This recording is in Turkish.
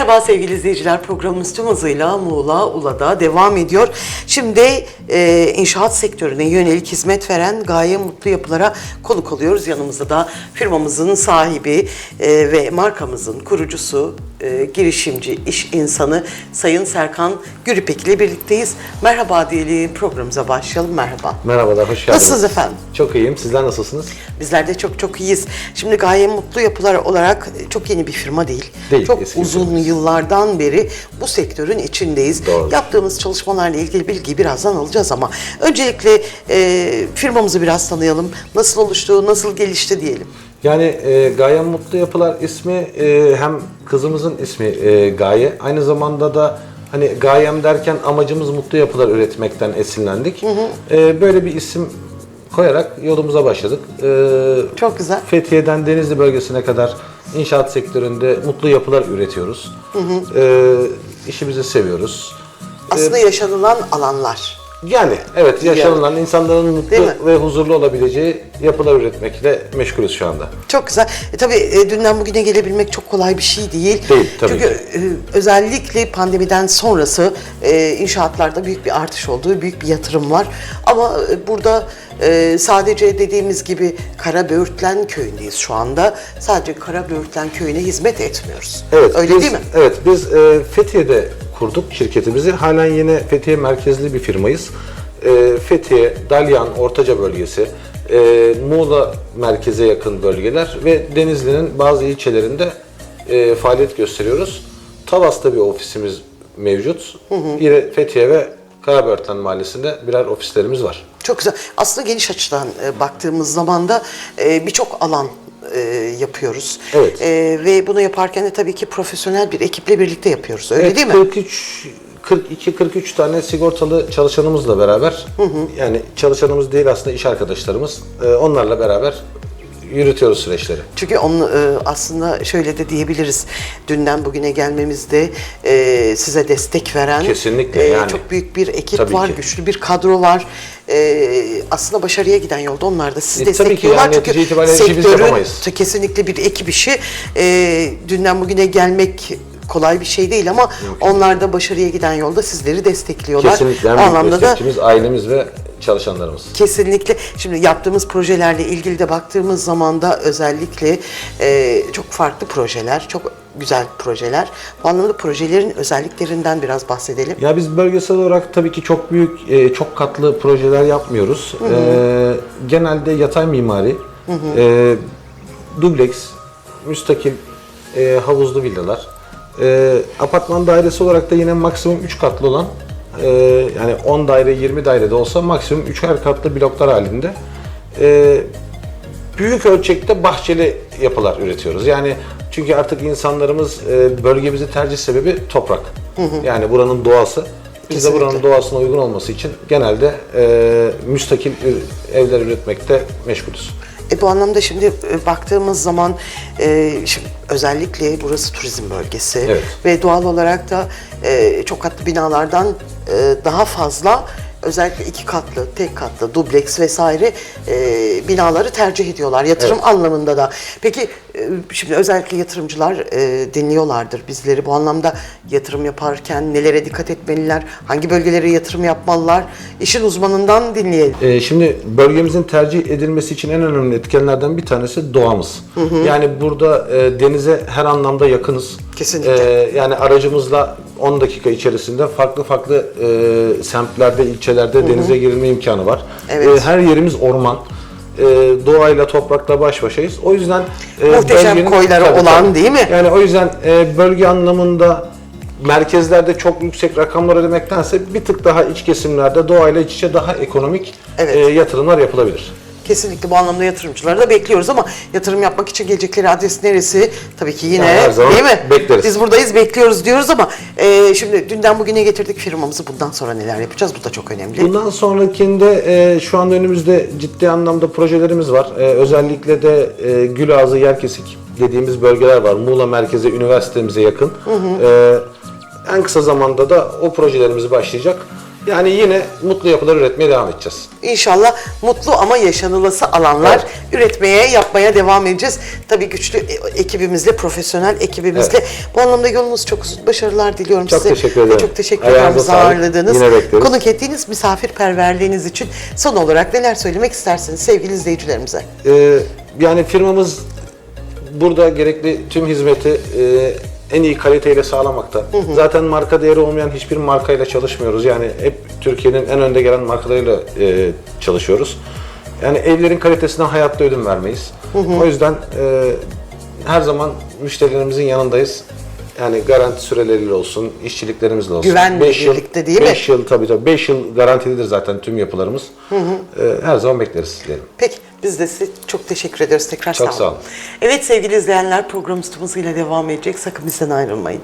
Merhaba sevgili izleyiciler. Programımız tüm hızıyla Muğla, Ula'da devam ediyor. Şimdi e, inşaat sektörüne yönelik hizmet veren Gaye Mutlu Yapılara konuk oluyoruz. Yanımızda da firmamızın sahibi e, ve markamızın kurucusu, e, girişimci, iş insanı Sayın Serkan Gürüpek ile birlikteyiz. Merhaba diyelim programımıza başlayalım. Merhaba. Merhabalar, hoş geldiniz. Nasılsınız efendim? Çok iyiyim. Sizler nasılsınız? Bizler de çok çok iyiyiz. Şimdi Gaye Mutlu Yapılar olarak çok yeni bir firma değil. Değil, çok eski bir uzun firma. yıllardan beri bu sektörün içindeyiz. Doğru. Yaptığımız çalışmalarla ilgili bilgiyi birazdan alacağız ama öncelikle e, firmamızı biraz tanıyalım. Nasıl oluştu, nasıl gelişti diyelim. Yani e, Gaye Mutlu Yapılar ismi e, hem kızımızın ismi e, Gaye. Aynı zamanda da hani Gayem derken amacımız mutlu yapılar üretmekten esinlendik. E, böyle bir isim koyarak yolumuza başladık. E, Çok güzel. Fethiye'den Denizli bölgesine kadar inşaat sektöründe mutlu yapılar üretiyoruz. E, işimizi seviyoruz. Aslında yaşanılan alanlar. Yani evet yaşanılan insanların mutlu Değil mi? ve huzurlu olabileceği yapılar üretmekle meşgulüz şu anda. Çok güzel. E, tabii e, dünden bugüne gelebilmek çok kolay bir şey değil. Değil, tabii Çünkü e, özellikle pandemiden sonrası e, inşaatlarda büyük bir artış oldu, büyük bir yatırım var. Ama e, burada e, sadece dediğimiz gibi Karaböğürtlen köyündeyiz şu anda. Sadece Karaböğürtlen köyüne hizmet etmiyoruz. Evet. Öyle biz, değil mi? Evet, biz e, Fethiye'de kurduk şirketimizi. Halen yine Fethiye merkezli bir firmayız. E, Fethiye, Dalyan, Ortaca bölgesi, e, Muğla merkeze yakın bölgeler ve Denizli'nin bazı ilçelerinde e, faaliyet gösteriyoruz. Tavas'ta bir ofisimiz mevcut. Yine Fethiye ve Karabörtlen Mahallesi'nde birer ofislerimiz var. Çok güzel. Aslında geniş açıdan e, baktığımız zaman da e, birçok alan e, yapıyoruz. Evet. E, ve bunu yaparken de tabii ki profesyonel bir ekiple birlikte yapıyoruz. Öyle Evet, değil mi? 43 42-43 tane sigortalı çalışanımızla beraber yani çalışanımız değil aslında iş arkadaşlarımız e, onlarla beraber yürütüyoruz süreçleri. Çünkü onu e, aslında şöyle de diyebiliriz. Dünden bugüne gelmemizde e, size destek veren Kesinlikle, e, yani. çok büyük bir ekip Tabii var, ki. güçlü bir kadro var. E, aslında başarıya giden yolda onlar da sizi E, tabii ki, destekliyorlar. yani Çünkü itibariyle işi biz sektörün yapamayız. t- kesinlikle bir ekip işi. E, dünden bugüne gelmek kolay bir şey değil ama onlar da başarıya giden yolda sizleri destekliyorlar. Kesinlikle en O büyük anlamda da destekçimiz ailemiz ve çalışanlarımız. Kesinlikle. Şimdi yaptığımız projelerle ilgili de baktığımız zaman da özellikle e, çok farklı projeler, çok güzel projeler. Bu anlamda projelerin özelliklerinden biraz bahsedelim. Ya biz bölgesel olarak tabii ki çok büyük, e, çok katlı projeler yapmıyoruz. E, genelde yatay mimari, e, dubleks, müstakil e, havuzlu villalar. E, apartman dairesi olarak da yine maksimum 3 katlı olan, e, yani 10 daire, 20 daire de olsa maksimum 3'er katlı bloklar halinde. E, büyük ölçekte bahçeli yapılar üretiyoruz. Yani çünkü artık insanlarımız e, bölgemizi tercih sebebi toprak. Yani buranın doğası. Biz de buranın doğasına uygun olması için genelde e, müstakil evler üretmekte meşgulüz. E, bu anlamda şimdi e, baktığımız zaman e, şimdi özellikle burası turizm bölgesi Evet. ve doğal olarak da e, çok katlı binalardan e, daha fazla özellikle iki katlı, tek katlı, dubleks vesaire e, binaları tercih ediyorlar yatırım Evet. anlamında da. Peki e, şimdi özellikle yatırımcılar e, dinliyorlardır bizleri bu anlamda yatırım yaparken nelere dikkat etmeliler, hangi bölgelere yatırım yapmalılar, işin uzmanından dinleyelim. E, şimdi bölgemizin tercih edilmesi için en önemli etkenlerden bir tanesi doğamız. Yani burada e, denize her anlamda yakınız. Kesinlikle. E, yani aracımızla 10 dakika içerisinde farklı farklı e, semtlerde, ilçelerde denize girilme imkanı var. Evet. E, her yerimiz orman. E, doğayla, toprakla baş başayız. O yüzden e, Muhteşem koyları olan, değil mi? Yani o yüzden e, bölge anlamında merkezlerde çok yüksek rakamlar ödemektense bir tık daha iç kesimlerde doğayla iç içe daha ekonomik Evet. e, yatırımlar yapılabilir. Kesinlikle bu anlamda yatırımcıları da bekliyoruz ama yatırım yapmak için gelecekleri adres neresi? Tabii ki yine Yani her zaman değil mi? bekleriz. Biz buradayız bekliyoruz diyoruz ama e, şimdi dünden bugüne getirdik firmamızı bundan sonra neler yapacağız? Bu da çok önemli. Bundan sonrakinde e, şu anda önümüzde ciddi anlamda projelerimiz var. E, özellikle de e, Gülağızı, Yerkesik dediğimiz bölgeler var. Muğla merkeze, üniversitemize yakın. E, en kısa zamanda da o projelerimiz başlayacak. Yani yine mutlu yapılar üretmeye devam edeceğiz. İnşallah mutlu ama yaşanılası alanlar Evet. üretmeye, yapmaya devam edeceğiz. Tabii güçlü e- ekibimizle, profesyonel ekibimizle. Bu anlamda yolunuz çok uzun. Başarılar diliyorum Çok size. teşekkür Ve ederim. Çok teşekkür ederim bizi ağırladığınız. Konuk ettiğiniz misafirperverliğiniz için son olarak neler söylemek istersiniz sevgili izleyicilerimize? Ee, yani firmamız burada gerekli tüm hizmeti e, en iyi kaliteyle sağlamakta. Zaten marka değeri olmayan hiçbir markayla çalışmıyoruz. Yani hep Türkiye'nin en önde gelen markalarıyla e, çalışıyoruz. Yani evlerin kalitesine hayatta ödün vermeyiz. O yüzden e, her zaman müşterilerimizin yanındayız. Yani garanti süreleriyle olsun, işçiliklerimizle olsun. Güvenle Beş yıl- birlikte değil mi? beş yıl tabii tabii. 5 yıl garantilidir zaten tüm yapılarımız. E, her zaman bekleriz diyelim. Peki biz de size çok teşekkür ederiz tekrar Çok sağ olun. sağ olun. Evet sevgili izleyenler programımız tümümüzüyle devam edecek. Sakın bizden ayrılmayın.